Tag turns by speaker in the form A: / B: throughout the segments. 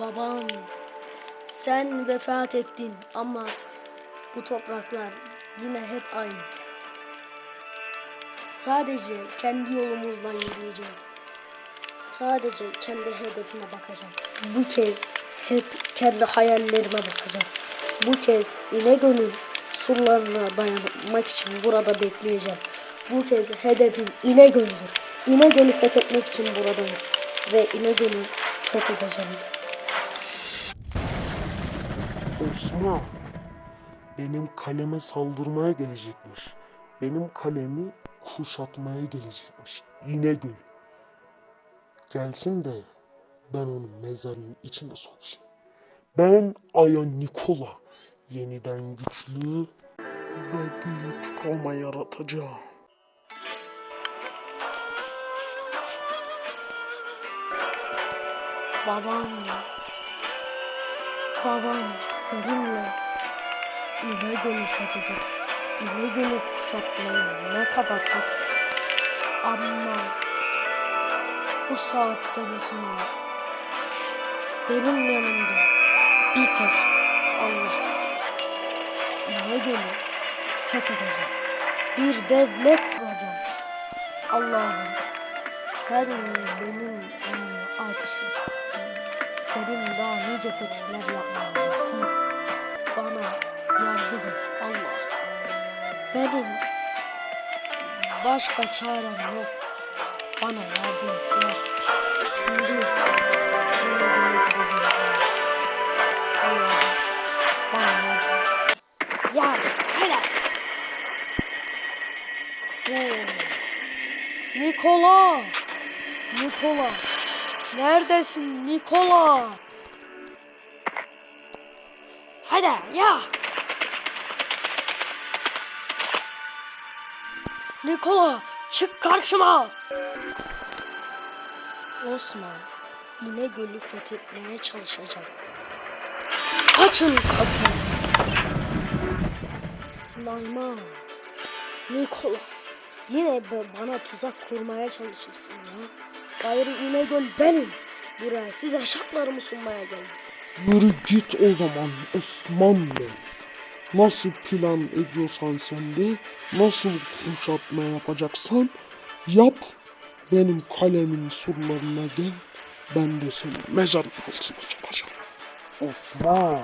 A: Babam sen vefat ettin ama bu topraklar yine hep aynı. Sadece kendi yolumuzdan yürüyeceğiz. Sadece kendi hedefine bakacağım. Bu kez hep kendi hayallerime bakacağım. Bu kez İnegöl'ün surlarına dayanmak için burada bekleyeceğim. Bu kez hedefim İnegöl'dür. İnegöl'ü fethetmek için buradayım. Ve İnegöl'ü fethedeceğim.
B: Osman benim kaleme saldırmaya gelecekmiş. Benim kalemi kuşatmaya gelecekmiş. İnegül. Gelsin de ben onun mezarının içine sokayım. Ben Aya Nikola yeniden güçlü ve büyük Roma yaratacağım.
A: Babam, babam seninle İnegöl'ü fethedip İnegöl'ü kuşatmayı ne kadar çok istedim. Ama bu saatten sonra benim yanımda bir tek Allah. İnegöl'ü fethedeceğim. Bir devlet kuracağım. Allah'ım sen benim önüme ateşi benim daha nice fetihler yapmam nasip. Bana yardım et Allah. Benim başka çarem yok. Bana yardım et ya. Et. Ya hele. Oo. Nikola. Nikola. Neredesin Nikola? Hadi ya. Nikola çık karşıma. Osman İnegöl'ü fethetmeye çalışacak. Açın kapıyı. Nayman. Nikola. Yine bana tuzak kurmaya çalışırsın ya. Gayrı İnegöl benim. Buraya size şartlarımı sunmaya geldim.
B: Yürü git o zaman Osman Bey. Nasıl plan ediyorsan sen de, nasıl kuşatma yapacaksan yap. Benim kalemin surlarına gel. Ben de seni mezarın altına sokacağım. Osman,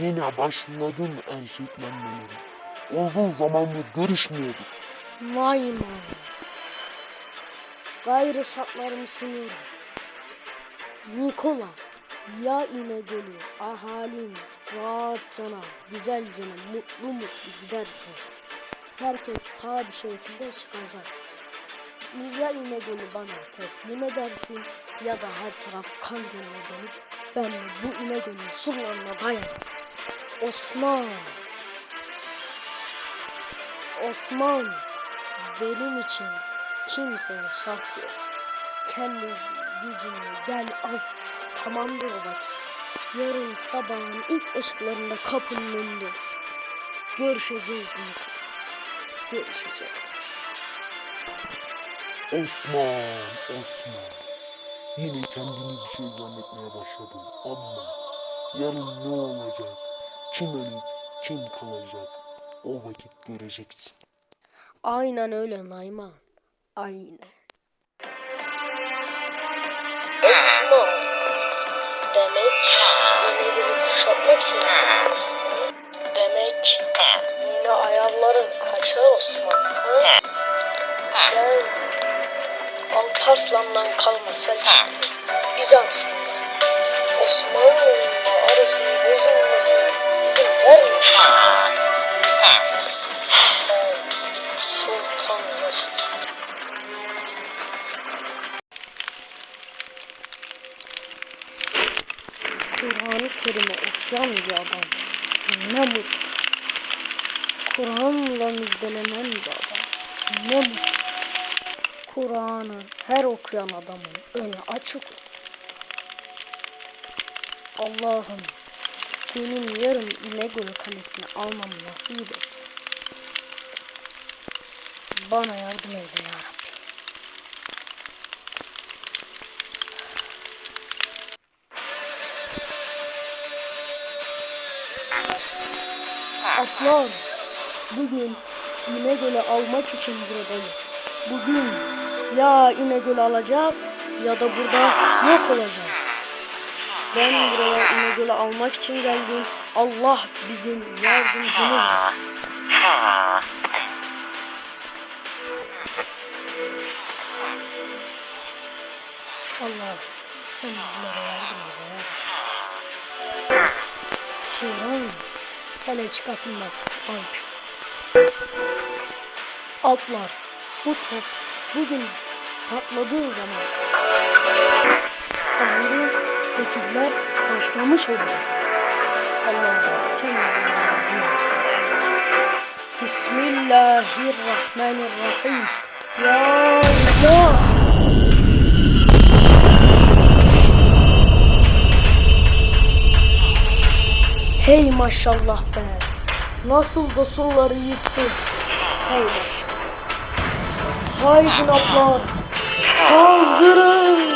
B: yine başladın erkeklenmeleri. Uzun zamandır görüşmüyorduk.
A: Nayman. Gayrı şartlarımı sunuyorum. Nikola. Ya İnegöl'ü ahalim rahatçana, güzelce, mutlu mutlu giderken herkes sağ bir şekilde çıkacak. Ya İnegöl'ü bana teslim edersin ya da her taraf kan gölüne dönüp ben de bu İnegöl'ün surlarına dayanırım. Osman. Osman. Benim için kimseye şart yok. Kendi gücünü gel al. Tamamdır o vakit. Yarın sabahın ilk ışıklarında kapının önünde. Görüşeceğiz Niko. Görüşeceğiz.
B: Osman, Osman. Yine kendini bir şey zannetmeye başladın ama yarın ne olacak? Kim ölüp kim kalacak? O vakit göreceksin.
A: Aynen öyle Nayman. Aynen.
C: Osman. Demek yine bir kuşatmak. Demek yine ayarların kaçar Osman. Ha? Ben Alparslan'dan kalma Selçuk. Bizans'tan. Osmanlı'nın arasının bozulmasına izin vermeyeceğim.
A: Kur'an-ı Kerim'i okuyan bir adam. Ne mutlu. Kur'an'la müjdelenen bir adam. Ne mutlu. Kur'an'ı her okuyan adamın önü açık. Allah'ım benim yarın İnegöl Kalesi'ni almamı nasip et. Bana yardım eyle ya Atlar, bugün İnegöl'ü almak için buradayız. Bugün ya İnegöl'ü alacağız ya da burada yok olacağız. Ben buraya İnegöl'ü almak için geldim. Allah bizim yardımcımızdır. Allah sen bizlere yardım et. Turan hele çıkasın Alp. Alplar bu top bugün patladığı zaman ayrı fetihler başlamış olacak. Allah'ım sen et. Bismillahirrahmanirrahim. Ya Allah. Hey maşallah be. Nasıl da surları yıktın. Hey maşallah. Haydin ablar. Saldırın.